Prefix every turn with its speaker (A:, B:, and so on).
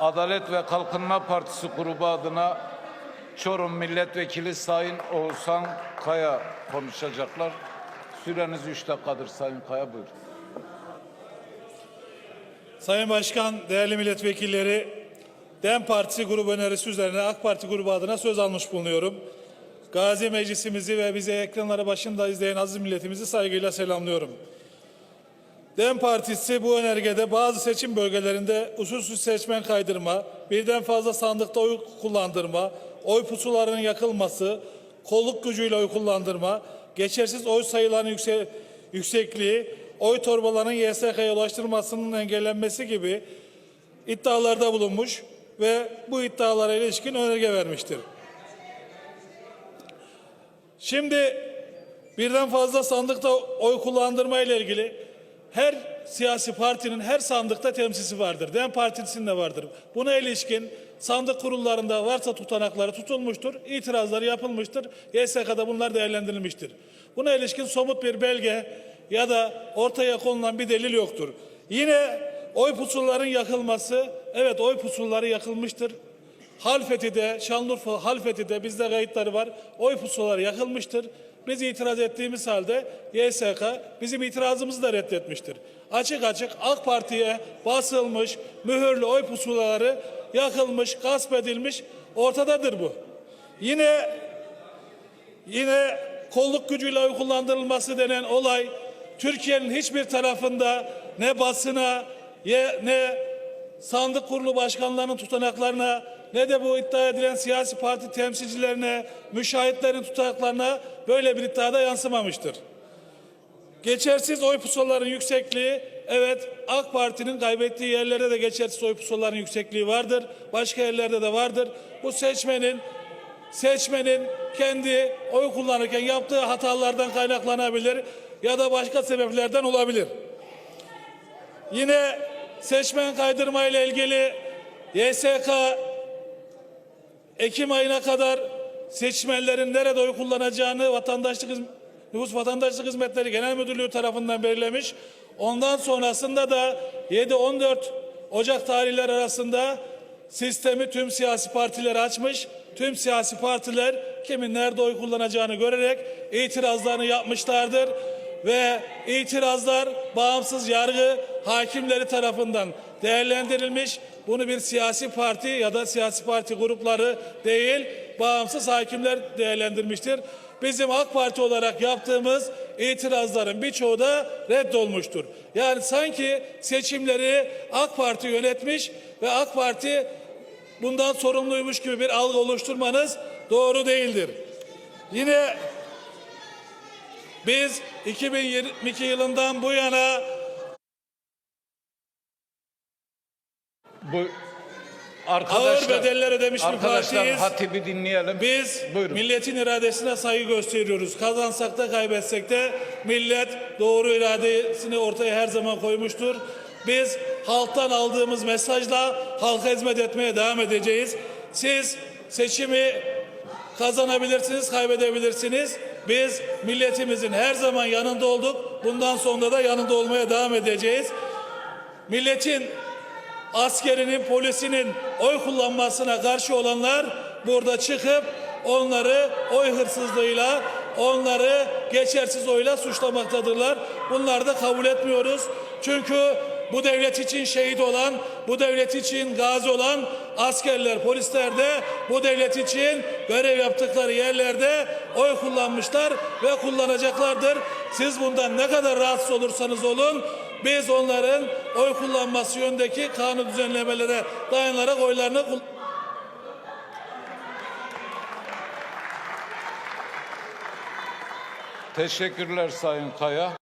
A: Adalet ve Kalkınma Partisi grubu adına Çorum Milletvekili Sayın Oğuzhan Kaya konuşacaklar. Süreniz 3 dakikadır Sayın Kaya buyurun.
B: Sayın Başkan, değerli milletvekilleri, DEM Partisi grubu önerisi üzerine AK Parti grubu adına söz almış bulunuyorum. Gazi Meclisimizi ve bizi ekranları başında izleyen aziz milletimizi saygıyla selamlıyorum. DEM Partisi bu önergede bazı seçim bölgelerinde usulsüz seçmen kaydırma, birden fazla sandıkta oy kullandırma, oy pusularının yakılması, kolluk gücüyle oy kullandırma, geçersiz oy sayılarının yükse- yüksekliği, oy torbalarının YSK'ya ulaştırılmasının engellenmesi gibi iddialarda bulunmuş ve bu iddialara ilişkin önerge vermiştir. Şimdi birden fazla sandıkta oy kullandırma ile ilgili her siyasi partinin her sandıkta temsilcisi vardır. DEM Partisi'nin de vardır. Buna ilişkin sandık kurullarında varsa tutanakları tutulmuştur, itirazları yapılmıştır. YSK'da bunlar değerlendirilmiştir. Buna ilişkin somut bir belge ya da ortaya konulan bir delil yoktur. Yine oy pusulların yakılması, evet oy pusulları yakılmıştır. Halfeti'de, Şanlıurfa Halfeti'de bizde kayıtları var. Oy pusulaları yakılmıştır. Biz itiraz ettiğimiz halde YSK bizim itirazımızı da reddetmiştir. Açık açık AK Parti'ye basılmış mühürlü oy pusulaları yakılmış, gasp edilmiş ortadadır bu. Yine yine kolluk gücüyle oy kullandırılması denen olay Türkiye'nin hiçbir tarafında ne basına ne sandık kurulu başkanlarının tutanaklarına ne de bu iddia edilen siyasi parti temsilcilerine, müşahitlerin tutanaklarına böyle bir iddiada yansımamıştır. Geçersiz oy pusulaların yüksekliği, evet AK Parti'nin kaybettiği yerlerde de geçersiz oy pusulaların yüksekliği vardır. Başka yerlerde de vardır. Bu seçmenin seçmenin kendi oy kullanırken yaptığı hatalardan kaynaklanabilir ya da başka sebeplerden olabilir. Yine seçmen kaydırma ile ilgili YSK Ekim ayına kadar seçmenlerin nerede oy kullanacağını vatandaşlık Nüfus Vatandaşlık Hizmetleri Genel Müdürlüğü tarafından belirlemiş. Ondan sonrasında da 7-14 Ocak tarihleri arasında sistemi tüm siyasi partiler açmış. Tüm siyasi partiler kimin nerede oy kullanacağını görerek itirazlarını yapmışlardır ve itirazlar bağımsız yargı hakimleri tarafından değerlendirilmiş. Bunu bir siyasi parti ya da siyasi parti grupları değil, bağımsız hakimler değerlendirmiştir. Bizim AK Parti olarak yaptığımız itirazların birçoğu da reddolmuştur. Yani sanki seçimleri AK Parti yönetmiş ve AK Parti bundan sorumluymuş gibi bir algı oluşturmanız doğru değildir. Yine biz 2022 yılından bu yana
A: Bu
B: ağır
A: arkadaşlar
B: bedeller ödemiş bir
A: arkadaşlar
B: partiyiz.
A: hatibi dinleyelim.
B: Biz
A: Buyurun.
B: milletin iradesine saygı gösteriyoruz. Kazansak da kaybetsek de millet doğru iradesini ortaya her zaman koymuştur. Biz halktan aldığımız mesajla halka hizmet etmeye devam edeceğiz. Siz seçimi kazanabilirsiniz, kaybedebilirsiniz. Biz milletimizin her zaman yanında olduk. Bundan sonra da yanında olmaya devam edeceğiz. Milletin askerinin, polisinin oy kullanmasına karşı olanlar burada çıkıp onları oy hırsızlığıyla, onları geçersiz oyla suçlamaktadırlar. Bunları da kabul etmiyoruz. Çünkü bu devlet için şehit olan, bu devlet için gazi olan askerler, polisler de bu devlet için görev yaptıkları yerlerde oy kullanmışlar ve kullanacaklardır. Siz bundan ne kadar rahatsız olursanız olun, biz onların oy kullanması yönündeki kanun düzenlemelere dayanarak oylarını
A: Teşekkürler Sayın Kaya.